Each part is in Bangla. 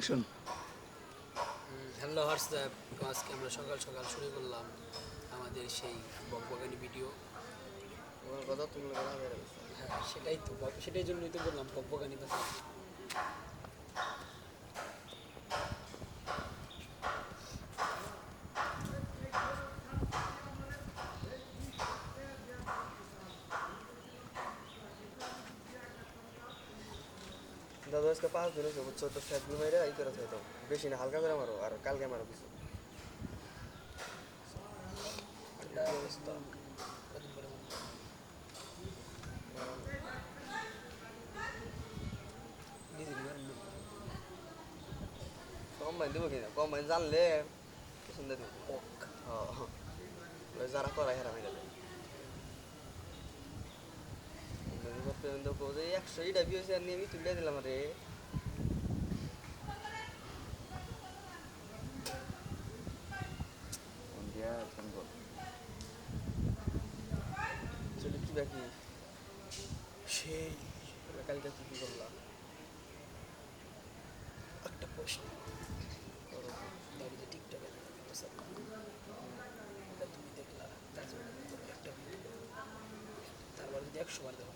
অ্যাকশন হ্যালো হোয়াটসঅ্যাপ তো আজকে আমরা সকাল সকাল শুরু করলাম আমাদের সেই বকবগানি ভিডিও তোমার কথা হ্যাঁ সেটাই তো সেটাই জন্যই তো বললাম বকবগানি কথা দাদা আজকে পাঁচ দিন হয়েছে বুঝছ? তো ফ্যাটগুলো মেরে এই করে থাকতো বেশি না হালকা করে মারো আর কালকে মারো কিছু। অবস্থা। কম বাইন দেবো কিনা? কম বাইন জানলে সুন্দর যারা করাই হেরা হয়ে গেলে। একশো বিয়ে আর নিয়ে আমি তুলে দিলাম রে। চলে কি বাকি? সেই কালকে কি কি করলাম? একটা প্রশ্ন। টিকটকে তুমি দেখলা তারপর যদি একশো বার দেখো।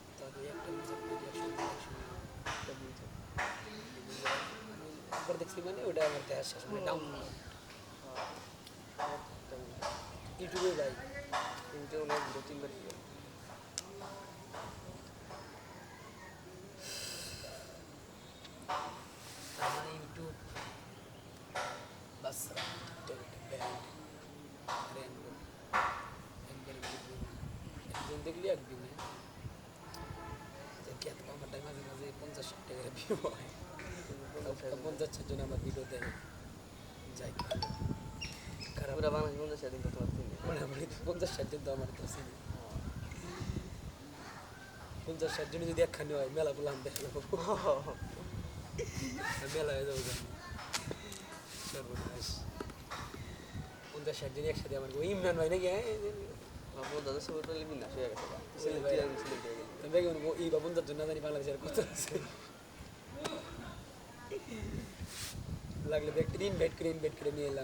একবার দেখছি মানে ওটা আমার শেষ মানে ডাউন ইউটিউবে ভাই তিনটে অনেক দু তিনবার কি মানে ইউটিউব একটা ব্র্যান্ড একবার দেখলি একদিনে। পঞ্চাশ ষাট ভিউ হয় পঞ্চাশ ষাট জন আমার ভিডিও যাই খারাপ পুরা বাংলাদেশ বন্ধু সেদিন তো তোমার তিন মোটামুটি পঞ্চাশ ষাট জন তো আমার কাছে নেই। পঞ্চাশ ষাট জন যদি একখানে হয় মেলা বললাম দেখে আর মেলা হয়ে যাব সর্বনাশ পঞ্চাশ ষাট জন একসাথে আমার ইমরান ভাই। নাকি আমার বন্ধু দাদা সবাই পেলে হয়ে গেছে তো বেগে এই বাবুন্দার জন্য জানি বাংলাদেশের কত আছে লাগলে ব্যাগটা ইনভাইট করে ইনভাইট করে নিয়ে এলাম